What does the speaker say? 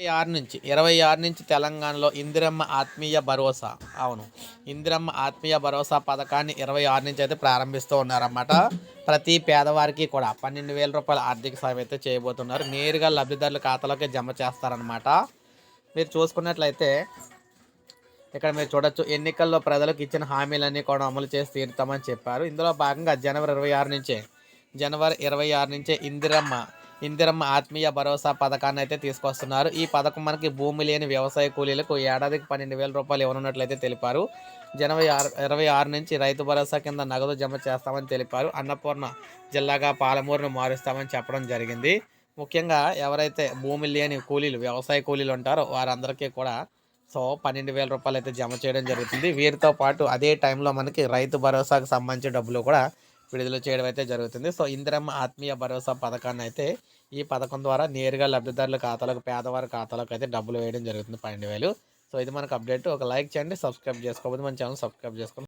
ఇరవై ఆరు నుంచి ఇరవై ఆరు నుంచి తెలంగాణలో ఇందిరమ్మ ఆత్మీయ భరోసా. అవును ఇందిరమ్మ ఆత్మీయ భరోసా పథకాన్ని ఇరవై ఆరు నుంచి అయితే ప్రారంభిస్తూ ఉన్నారన్నమాట. ప్రతి పేదవారికి కూడా పన్నెండు వేల రూపాయల ఆర్థిక సాయం అయితే చేయబోతున్నారు. నేరుగా లబ్ధిదారుల ఖాతాలోకి జమ చేస్తారనమాట మీరు చూసుకున్నట్లయితే ఇక్కడ మీరు చూడొచ్చు ఎన్నికల్లో ప్రజలకు ఇచ్చిన హామీలన్నీ కూడా అమలు చేసి తీరుతామని చెప్పారు. ఇందులో భాగంగా జనవరి ఇరవై ఆరు నుంచే జనవరి ఇరవై ఆరు నుంచే ఇందిరమ్మ ఇందిరమ్మ ఆత్మీయ భరోసా పథకాన్ని అయితే తీసుకొస్తున్నారు. ఈ పథకం మనకి భూమి లేని వ్యవసాయ కూలీలకు ఏడాదికి పన్నెండు వేల రూపాయలు ఇవ్వనున్నట్లయితే తెలిపారు. జనవరి ఆరు ఇరవై ఆరు నుంచి రైతు భరోసా కింద నగదు జమ చేస్తామని తెలిపారు. అన్నపూర్ణ జిల్లాగా పాలమూరును మారుస్తామని చెప్పడం జరిగింది. ముఖ్యంగా ఎవరైతే భూమి లేని కూలీలు వ్యవసాయ కూలీలు ఉంటారో వారందరికీ కూడా సో పన్నెండు వేల రూపాయలు అయితే జమ చేయడం జరుగుతుంది. వీరితో పాటు అదే టైంలో మనకి రైతు భరోసాకు సంబంధించిన డబ్బులు కూడా విడుదల చేయడం అయితే జరుగుతుంది. సో ఇందిరమ్మ ఆత్మీయ భరోసా పథకాన్ని అయితే ఈ పథకం ద్వారా నేరుగా లబ్ధిదారుల ఖాతాలకు పేదవారి ఖాతాలకు అయితే డబ్బులు వేయడం జరుగుతుంది పన్నెండు వేలు. సో ఇది మనకు అప్డేట్. ఒక లైక్ చేయండి సబ్స్క్రైబ్ చేసుకోకపోతే మన ఛానల్ సబ్స్క్రైబ్ చేసుకొని